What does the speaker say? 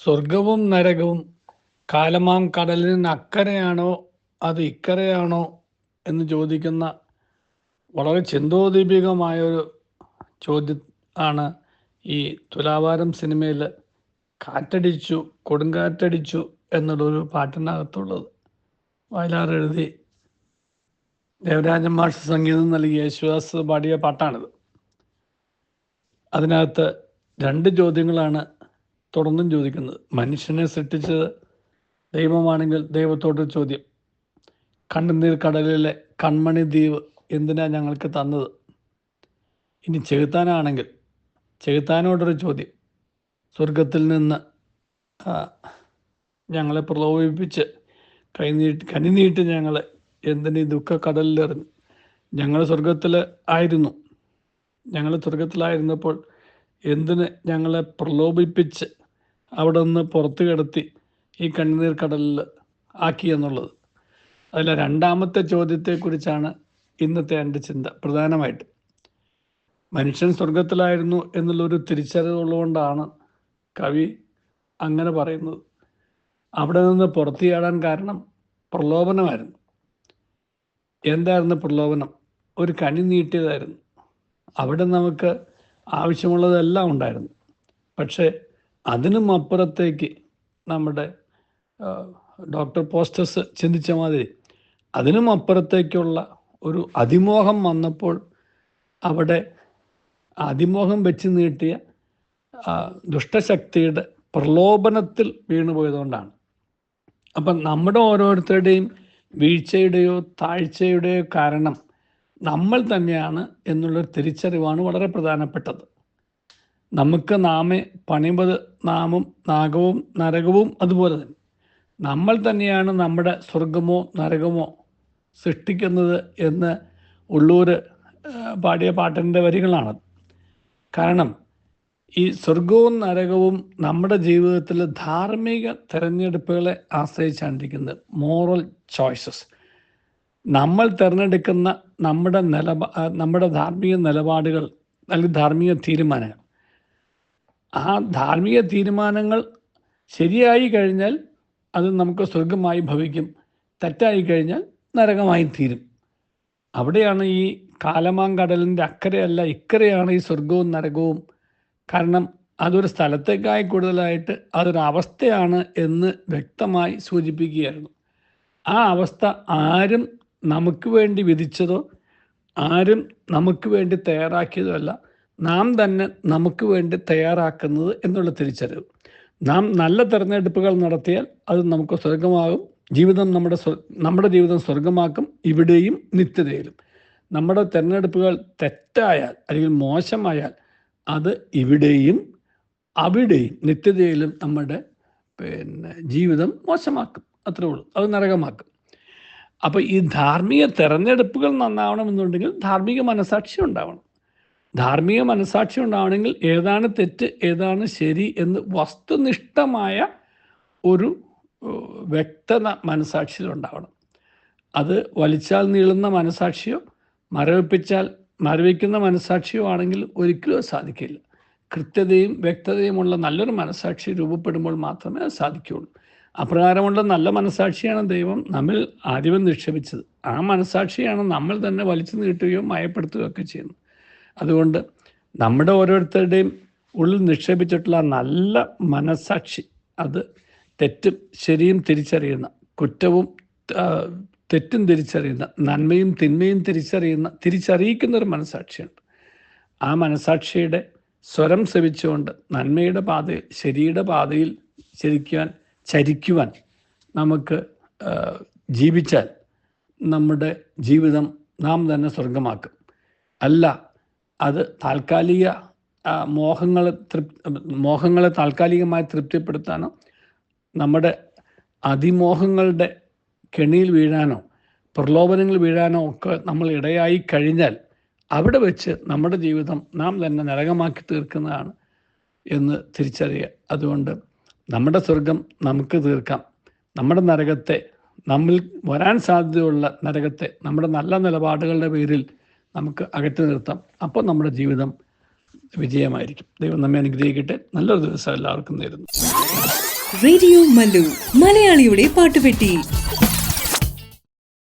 സ്വർഗവും നരകവും കാലമാം കടലിന് അക്കരെയാണോ അത് ഇക്കരെയാണോ എന്ന് ചോദിക്കുന്ന വളരെ ചിന്തോദീപികമായ ഒരു ചോദ്യം ആണ് ഈ തുലാവാരം സിനിമയിൽ കാറ്റടിച്ചു കൊടുങ്കാറ്റടിച്ചു എന്നുള്ളൊരു പാട്ടിനകത്തുള്ളത്. വയലാർ എഴുതി ദേവരാജൻ മാഷ് സംഗീതം നൽകി യേശുദാസ് പാടിയ പാട്ടാണിത്. അതിനകത്ത് രണ്ട് ചോദ്യങ്ങളാണ് തുടർന്നും ചോദിക്കുന്നത്. മനുഷ്യനെ സൃഷ്ടിച്ചത് ദൈവമാണെങ്കിൽ ദൈവത്തോട് ചോദ്യം. കണ്ണുനീർ കടലിലെ കൺമണി ദ്വീപ് എന്തിനാ ഞങ്ങൾക്ക് തന്നത്? ഇനി ചെകുത്താനാണെങ്കിൽ ചെകുത്താനോടൊരു ചോദ്യം. സ്വർഗത്തിൽ നിന്ന് ഞങ്ങളെ പ്രലോഭിപ്പിച്ച് കൈനീട്ട് കനിനീട്ട് ഞങ്ങളെ എന്തിന് ദുഃഖ കടലിലെറിഞ്ഞു? ഞങ്ങൾ സ്വർഗത്തിൽ ആയിരുന്നു. ഞങ്ങൾ സ്വർഗത്തിലായിരുന്നപ്പോൾ എന്തിന് ഞങ്ങളെ പ്രലോഭിപ്പിച്ച് അവിടെ നിന്ന് പുറത്തു കിടത്തി ഈ കണ്ണുനീർ കടലിൽ ആക്കി എന്നുള്ളത്. അതിലെ രണ്ടാമത്തെ ചോദ്യത്തെക്കുറിച്ചാണ് ഇന്നത്തെ എന്റെ ചിന്ത പ്രധാനമായിട്ട്. മനുഷ്യൻ സ്വർഗത്തിലായിരുന്നു എന്നുള്ളൊരു തിരിച്ചറിവുള്ളതുകൊണ്ടാണ് കവി അങ്ങനെ പറയുന്നത്. അവിടെ നിന്ന് പുറത്തു ചാടാൻ കാരണം പ്രലോഭനമായിരുന്നു. എന്തായിരുന്നു പ്രലോഭനം? ഒരു കണി നീട്ടിയതായിരുന്നു. അവിടെ നമുക്ക് ആവശ്യമുള്ളതെല്ലാം ഉണ്ടായിരുന്നു. പക്ഷേ അതിനും അപ്പുറത്തേക്ക് നമ്മുടെ ഡോക്ടർ പോസ്റ്റസ് ചിന്തിച്ച മാതിരി അതിനും അപ്പുറത്തേക്കുള്ള ഒരു അതിമോഹം വന്നപ്പോൾ അവിടെ അതിമോഹം വെച്ച് നീട്ടിയ ദുഷ്ടശക്തിയുടെ പ്രലോഭനത്തിൽ വീണുപോയതുകൊണ്ടാണ് അപ്പം നമ്മുടെ ഓരോരുത്തരുടെയും വീഴ്ചയുടെയോ താഴ്ചയുടെയോ കാരണം നമ്മൾ തന്നെയാണ് എന്നുള്ളൊരു തിരിച്ചറിവാണ് വളരെ പ്രധാനപ്പെട്ടത്. നമുക്ക് നാമെ പണിമ്പത് നാമം നാഗവും നരകവും അതുപോലെ തന്നെ. നമ്മൾ തന്നെയാണ് നമ്മുടെ സ്വർഗമോ നരകമോ സൃഷ്ടിക്കുന്നത് എന്ന് ഉള്ളൂർ പാടിയ പാട്ടിന്റെ വരികളാണ് കാരണം ഈ സ്വർഗവും നരകവും നമ്മുടെ ജീവിതത്തിൽ ധാർമ്മിക തിരഞ്ഞെടുപ്പുകളെ ആശ്രയിച്ചാണ്ടിരിക്കുന്നത് മോറൽ ചോയ്സസ്. നമ്മൾ തിരഞ്ഞെടുക്കുന്ന നമ്മുടെ നിലപാ നമ്മുടെ ധാർമ്മിക നിലപാടുകൾ അല്ലെങ്കിൽ ധാർമ്മിക തീരുമാനങ്ങൾ. ആ ധാർമ്മിക തീരുമാനങ്ങൾ ശരിയായി കഴിഞ്ഞാൽ അത് നമുക്ക് സ്വർഗമായി ഭവിക്കും. തെറ്റായി കഴിഞ്ഞാൽ നരകമായി തീരും. അവിടെയാണ് ഈ കാലമാങ്കടലിന്റെ അക്കരയല്ല ഇക്കരയാണ് ഈ സ്വർഗവും നരകവും. കാരണം അതൊരു സ്ഥലത്തേക്കായി കൂടുതലായിട്ട് അതൊരു അവസ്ഥയാണ് എന്ന് വ്യക്തമായി സൂചിപ്പിക്കുകയായിരുന്നു. ആ അവസ്ഥ ആരും നമുക്ക് വേണ്ടി വിധിച്ചതോ ആരും നമുക്ക് വേണ്ടി തയ്യാറാക്കിയതോ അല്ല. നാം തന്നെ നമുക്ക് വേണ്ടി തയ്യാറാക്കുന്നത് എന്നുള്ള തിരിച്ചറിവ്. നാം നല്ല തിരഞ്ഞെടുപ്പുകൾ നടത്തിയാൽ അത് നമുക്ക് സ്വർഗമാകും ജീവിതം നമ്മുടെ നമ്മുടെ ജീവിതം സ്വർഗമാക്കും ഇവിടെയും നിത്യതയിലും. നമ്മുടെ തിരഞ്ഞെടുപ്പുകൾ തെറ്റായാൽ അല്ലെങ്കിൽ മോശമായാൽ അത് ഇവിടെയും അവിടെയും നിത്യതയിലും നമ്മുടെ പിന്നെ ജീവിതം മോശമാക്കും. അത്രേ ഉള്ളൂ. അത് നരകമാക്കും. അപ്പോൾ ഈ ധാർമ്മിക തെരഞ്ഞെടുപ്പുകൾ നന്നാവണമെന്നുണ്ടെങ്കിൽ ധാർമ്മിക മനസാക്ഷി ഉണ്ടാവണം. ധാർമ്മിക മനസാക്ഷി ഉണ്ടാവണമെങ്കിൽ ഏതാണ് തെറ്റ് ഏതാണ് ശരി എന്ന് വസ്തുനിഷ്ഠമായ ഒരു വ്യക്ത വ്യക്തത മനസാക്ഷിയിൽ ഉണ്ടാവണം. അത് വലിച്ചാൽ നീളുന്ന മനസാക്ഷിയോ മരവിപ്പിച്ചാൽ മരവിക്കുന്ന മനസാക്ഷിയോ ആണെങ്കിൽ ഒരിക്കലും സാധിക്കില്ല. കൃത്യതയും വ്യക്തതയുമുള്ള നല്ലൊരു മനസാക്ഷി രൂപപ്പെടുമ്പോൾ മാത്രമേ അത് സാധിക്കുകയുള്ളൂ. അപ്രകാരമുള്ള നല്ല മനസാക്ഷിയാണ് ദൈവം നമ്മിൽ ആദ്യമേ നിക്ഷേപിച്ചത്. ആ മനസാക്ഷിയാണ് നമ്മൾ തന്നെ വലിച്ചു നീട്ടുകയോ മയപ്പെടുത്തുകയോ ഒക്കെ ചെയ്യുന്നത്. അതുകൊണ്ട് നമ്മുടെ ഓരോരുത്തരുടെയും ഉള്ളിൽ നിക്ഷേപിച്ചിട്ടുള്ള നല്ല മനസാക്ഷി അത് തെറ്റും ശരിയും തിരിച്ചറിയുന്ന കുറ്റവും തെറ്റും തിരിച്ചറിയുന്ന നന്മയും തിന്മയും തിരിച്ചറിയുന്ന തിരിച്ചറിയിക്കുന്ന ഒരു മനസാക്ഷിയുണ്ട്. ആ മനസാക്ഷിയുടെ സ്വരം ശ്രമിച്ചുകൊണ്ട് നന്മയുടെ പാതയിൽ ശരിയുടെ പാതയിൽ ചരിക്കുവാൻ ചരിക്കുവാൻ നമുക്ക് ജീവിച്ചാൽ നമ്മുടെ ജീവിതം നാം തന്നെ സ്വർഗമാക്കും അല്ല അത് താൽക്കാലിക മോഹങ്ങളെ തൃപ് മോഹങ്ങളെ താൽക്കാലികമായി തൃപ്തിപ്പെടുത്താനോ നമ്മുടെ അതിമോഹങ്ങളുടെ കെണിയിൽ വീഴാനോ പ്രലോഭനങ്ങൾ വീഴാനോ ഒക്കെ നമ്മൾ ഇടയായി കഴിഞ്ഞാൽ അവിടെ വെച്ച് നമ്മുടെ ജീവിതം നാം തന്നെ നരകമാക്കി തീർക്കുന്നതാണ് എന്ന് തിരിച്ചറിയുക. അതുകൊണ്ട് നമ്മുടെ സ്വർഗം നമുക്ക് തീർക്കാം. നമ്മുടെ നരകത്തെ നമ്മിൽ വരാൻ സാധ്യതയുള്ള നരകത്തെ നമ്മുടെ നല്ല നിലപാടുകളുടെ പേരിൽ നമുക്ക് അകറ്റി നിർത്താം. അപ്പോൾ നമ്മുടെ ജീവിതം വിജയമായിരിക്കും. ദൈവം നമ്മെ അനുഗ്രഹിക്കട്ടെ. നല്ലൊരു ദിവസം എല്ലാവർക്കും നേരുന്നു. റേഡിയോ മലയാളിയുടെ പാട്ടുപെട്ടി.